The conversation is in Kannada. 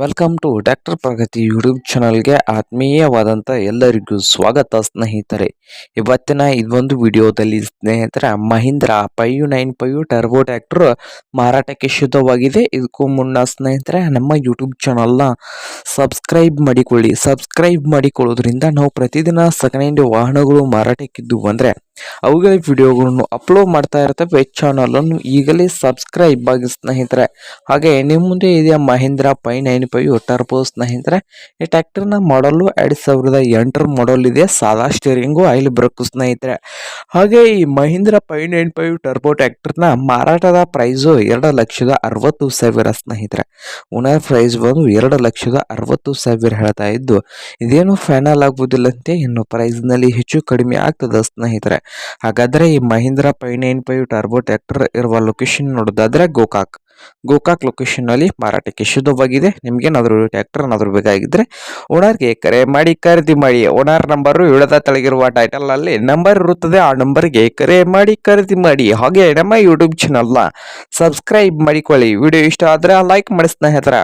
Welcome to doctor Pragati YouTube ಚಾನಲ್ಗೆ ಆತ್ಮೀಯವಾದಂಥ ಎಲ್ಲರಿಗೂ ಸ್ವಾಗತ, ಸ್ನೇಹಿತರೆ. ಇವತ್ತಿನ ಇದೊಂದು ವಿಡಿಯೋದಲ್ಲಿ ಸ್ನೇಹಿತರ, Mahindra five nine five turbo tractor ಮಾರಾಟಕ್ಕೆ ಶುದ್ಧವಾಗಿದೆ. ಇದಕ್ಕೂ ಮುನ್ನ ಸ್ನೇಹಿತರೆ, ನಮ್ಮ ಯೂಟ್ಯೂಬ್ ಚಾನಲ್ನ ಸಬ್ಸ್ಕ್ರೈಬ್ ಮಾಡಿಕೊಳ್ಳಿ. ಸಬ್ಸ್ಕ್ರೈಬ್ ಮಾಡಿಕೊಳ್ಳೋದ್ರಿಂದ ನಾವು ಪ್ರತಿದಿನ ಸೆಕೆಂಡ್ ವಾಹನಗಳು ಮಾರಾಟಕ್ಕಿದ್ದು ಅಂದರೆ ಅವುಗಳ ವಿಡಿಯೋಗಳನ್ನು ಅಪ್ಲೋಡ್ ಮಾಡ್ತಾ ಇರ್ತವೆ. ಚಾನಲನ್ನು ಈಗಲೇ ಸಬ್ಸ್ಕ್ರೈಬ್ ಆಗಿ ಸ್ನೇಹಿತರೆ. ಹಾಗೆ ನಿಮ್ಮ ಮುಂದೆ ಇದೆಯಾ Mahindra five nine five turbo ಸ್ನೇಹಿತರೆ. ಈ ಟ್ಯಾಕ್ಟರ್ನ ಮಾಡಲು ಎರಡು ಸಾವಿರದ ಎಂಟರ ಮಾಡಲ್ ಇದೆ. ಸಾದಾ ಸ್ಟೇರಿಂಗು ಆಯಿಲ್ ಬ್ರೇಕ್ ಸ್ನೇಹಿತರೆ. ಹಾಗೆ ಈ Mahindra five nine five turbo ಟ್ರ್ಯಾಕ್ಟರ್ನ ಮಾರಾಟದ ಪ್ರೈಸು ಎರಡು ಲಕ್ಷದ ಅರವತ್ತು ಸಾವಿರ ಸ್ನೇಹಿತರೆ. ಓನರ್ ಪ್ರೈಸ್ ಬಂದು ಎರಡು ಲಕ್ಷದ ಅರವತ್ತು ಸಾವಿರ ಹೇಳ್ತಾ ಇದ್ದು, ಇದೇನು ಫೈನಲ್ ಆಗುವುದಿಲ್ಲಂತೆ? ಇನ್ನು ಪ್ರೈಸ್ನಲ್ಲಿ ಹೆಚ್ಚು ಕಡಿಮೆ ಆಗ್ತದೆ ಸ್ನೇಹಿತರೆ. ಹಾಗಾದ್ರೆ ಈ Mahindra five nine five turbo tractor ಇರುವ ಲೊಕೇಶನ್ ನೋಡೋದಾದ್ರೆ ಗೋಕಾಕ್ ಗೋಕಾಕ್ ಲೊಕೇಶನ್ನಲ್ಲಿ ಮಾರಾಟಕ್ಕೆ ಶುದ್ಧವಾಗಿದೆ. ನಿಮಗೇನಾದರೂ ಟ್ಯಾಕ್ಟರ್ ಏನಾದರೂ ಬೇಕಾಗಿದ್ದರೆ ಓನರ್ಗೆ ಕರೆ ಮಾಡಿ, ಖರೀದಿ ಮಾಡಿ. ಓನರ್ ನಂಬರು ಇಳದ ತೆಳಗಿರುವ ಟೈಟಲಲ್ಲಿ ನಂಬರ್ ಇರುತ್ತದೆ. ಆ ನಂಬರ್ಗೆ ಕರೆ ಮಾಡಿ, ಖರೀದಿ ಮಾಡಿ. ಹಾಗೆ ನಮ್ಮ ಯೂಟ್ಯೂಬ್ ಚಾನಲ್ನ ಸಬ್ಸ್ಕ್ರೈಬ್ ಮಾಡಿಕೊಳ್ಳಿ. ವಿಡಿಯೋ ಇಷ್ಟ ಆದರೆ ಲೈಕ್ ಮಾಡಿ ಸ್ನೇಹಿತರ.